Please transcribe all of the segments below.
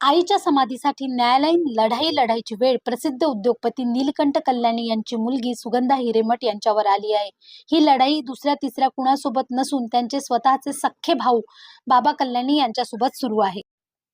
आईच्या समाधीसाठी न्यायालयीन लढाई लढायची वेळ प्रसिद्ध उद्योगपती नीलकंठ कल्याणी यांची मुलगी सुगंधा हिरेमठ यांच्यावर आली आहे. ही लढाई दुसऱ्या तिसऱ्या कुणासोबत नसून त्यांचे स्वतःचे सख्खे भाऊ बाबा कल्याणी यांच्यासोबत सुरू आहे.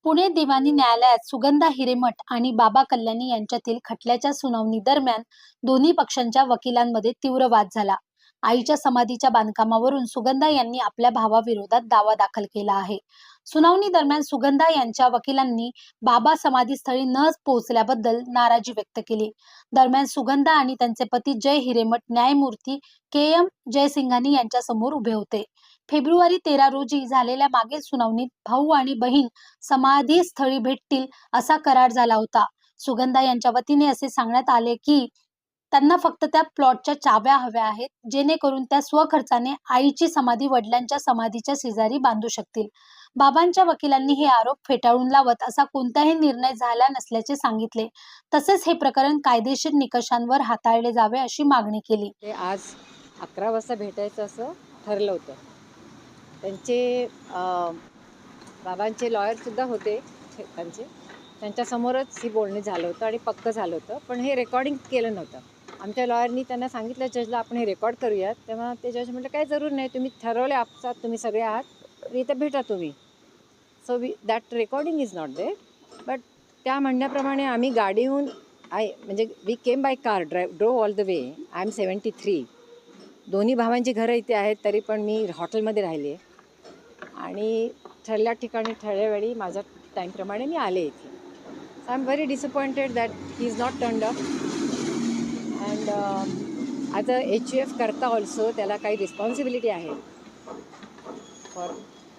पुणे दिवाणी न्यायालयात सुगंधा हिरेमठ आणि बाबा कल्याणी यांच्यातील खटल्याच्या सुनावणी दरम्यान दोन्ही पक्षांच्या वकिलांमध्ये तीव्र वाद झाला. आईच्या समाधीच्या बांधकामावरून सुगंधा यांनी आपल्या भावाविरोधात दावा दाखल केला आहे. सुनावणी दरम्यान सुगंधा यांच्या वकिलांनी बाबा समाधीस्थळी न पोहोचल्याबद्दल नाराजी व्यक्त केली. दरम्यान सुगंधा आणि त्यांचे पती जय हिरेमठ न्यायमूर्ती के एम जयसिंघानी यांच्या समोर उभे होते. फेब्रुवारी तेरा रोजी झालेल्या मागील सुनावणीत भाऊ आणि बहीण समाधीस्थळी भेटतील असा करार झाला होता. सुगंधा यांच्या वतीने असे सांगण्यात आले की त्यांना फक्त त्या प्लॉटच्या चाव्या हव्या आहेत जेणेकरून त्या स्वखर्चाने आईची समाधी वडिलांच्या समाधीच्या शेजारी बांधू शकतील. बाबांच्या वकिलांनी हे आरोप फेटाळून लावत असा कोणताही निर्णय झाला नसल्याचे सांगितले. तसेच हे प्रकरण कायदेशीर निकषांवर हाताळले जावे अशी मागणी केली. ते आज अकरा वाजता भेटायचं असं ठरलं होतं. त्यांचे बाबांचे बाबांचे लॉयरसुद्धा होते त्यांचे. त्यांच्यासमोरच ही बोलणी झालं होतं आणि पक्क झालं होतं पण हे रेकॉर्डिंग केलं नव्हतं. आमच्या लॉयरनी त्यांना सांगितलं जजला आपण हे रेकॉर्ड करूयात. तेव्हा ते जज म्हटलं काही जरूर नाही तुम्ही ठरवले आपसात तुम्ही सगळे आहात तर इथं भेटा तुम्ही. So we that recording is not there but त्या म्हणण्याप्रमाणे आम्ही गाडीहून आय म्हणजे we came by car dry drove all the way I am seventy three दोन्ही भावांची घरं इथे आहेत तरी पण मी हॉटेलमध्ये राहिली आहे. आणि ठरल्या ठिकाणी ठरल्या वेळी माझ्या टाईमप्रमाणे मी आले इथे. I am very disappointed that he is not turn up and as a H U F करता ऑल्सो त्याला काही रिस्पॉन्सिबिलिटी आहे for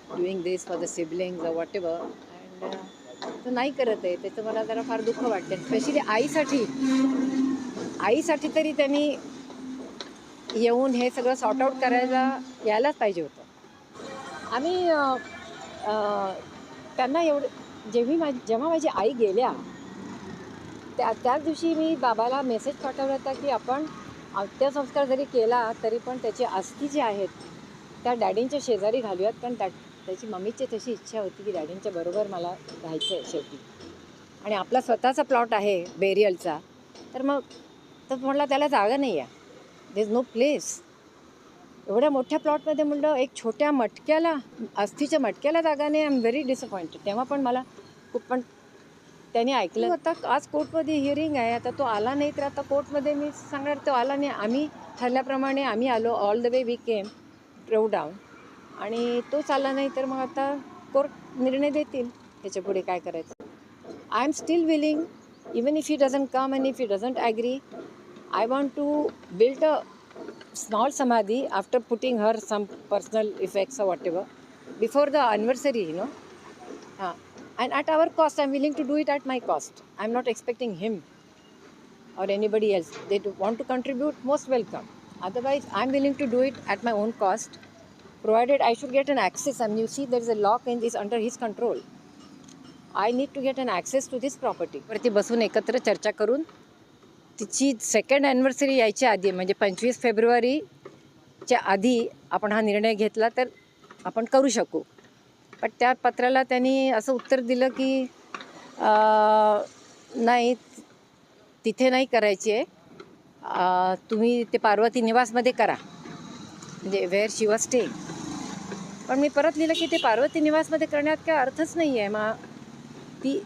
doing this for the siblings whatever and तो नाही करत आहे त्याचं मला जरा फार दुःख वाटतं स्पेशली आईसाठी आईसाठी तरी त्यांनी येऊन हे सगळं सॉर्ट आऊट करायला यायलाच पाहिजे होतं आम्ही त्यांना एवढं जेव्हा माझी जेव्हा माझी आई गेल्या त्या त्याच दिवशी मी बाबाला मेसेज पाठवला होता की आपण अंत्यसंस्कार जरी केला तरी पण त्याची अस्थी जी आहेत त्या डॅडींच्या शेजारी घालूयात. कारण त्या त्याची मम्मीची तशी इच्छा होती की डॅडींच्या बरोबर मला राहायचं आहे शेवटी. आणि आपला स्वतःचा प्लॉट आहे बेरियलचा तर मग तर म्हटलं त्याला जागा नाही आहे दे इज नो प्लेस एवढ्या मोठ्या प्लॉटमध्ये म्हणलं एक छोट्या मटक्याला अस्थीच्या मटक्याला जागा नाही. आय एम व्हेरी डिसअपॉइंटेड तेव्हा पण मला खूप पण त्याने ऐकलं. आता आज कोर्टमध्ये हिअरिंग आहे आता तो आला नाही तर आता कोर्टमध्ये मी सांगणार तो आला नाही. आम्ही ठरल्याप्रमाणे आम्ही आलो all the way we came drove down आणि तोच आला नाही तर मग आता कोर्ट निर्णय देतील त्याच्या पुढे काय करायचं. I am still willing even if he doesn't come and if he doesn't agree I want to build a small samadhi after putting her some personal effects whatever before the anniversary you know हां and at our cost i'm willing to do it at my cost i'm not expecting him or anybody else they want to contribute most welcome otherwise i'm willing to do it at my own cost provided i should get an access i mean you see there is a lock and is under his control I need to get an access to this property वरती बसून एकत्र चर्चा करून तिची second anniversary यायच्या आधी म्हणजे पंचवीस फेब्रुवारीच्या आधी आपण हा निर्णय घेतला तर आपण करू शकू पण त्या पत्राला त्यांनी असं उत्तर दिलं की नाही तिथे नाही करायची. आहे तुम्ही ते पार्वती निवासमध्ये करा. म्हणजे वेअर शिवा स्टे पण मी परत लिहिलं की ते पार्वती निवासमध्ये करण्यात काय अर्थच नाही आहे मग ती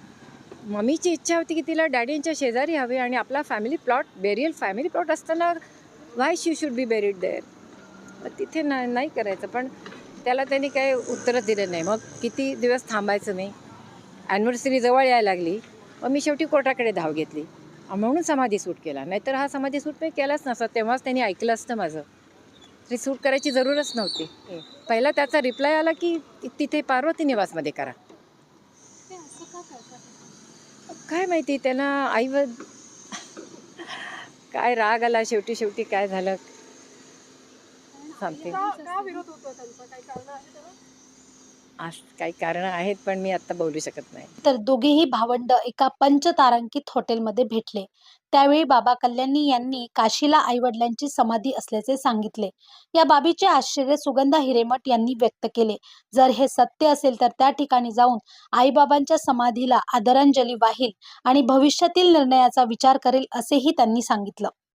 मम्मीची इच्छा होती की तिला डॅडींच्या शेजारी हवी आणि आपला family plot burial family plot असताना why she should be buried there तिथे ना नाही करायचं. पण त्याला त्यांनी काही उत्तरच दिलं नाही. मग किती दिवस थांबायचं मी? ॲनिव्हर्सरी जवळ यायला लागली. मग मी शेवटी कोर्टाकडे धाव घेतली. म्हणून समाधी सूट केला. नाहीतर हा समाधी सूट मी केलाच नसता. तेव्हाच त्यांनी ऐकलं असतं माझं. तरी सूट करायची जरूरच नव्हती. पहिला त्याचा रिप्लाय आला की तिथे पार्वती निवासमध्ये करा. काय माहिती त्यांना आईवर काय राग आला शेवटी शेवटी काय झालं? सांगते का का विरोध होतो त्यांचा? काही कारण आहे त्याला आज काही कारणं आहेत पण मी आत्ता बोलू शकत नाही. तर दोघेही भावंड एका पंचतारांकित हॉटेलमध्ये भेटले. त्यावेळी बाबा कल्याणी यांनी काशीला आईवडिलांची समाधी असल्याचे सांगितले. या बाबीचे आश्चर्य सुगंधा हिरेमठ यांनी व्यक्त केले. जर हे सत्य असेल तर त्या ठिकाणी जाऊन आईबाबांच्या समाधीला आदरांजली वाहील आणि भविष्यातील निर्णयाचा विचार करेल असेही त्यांनी सांगितलं.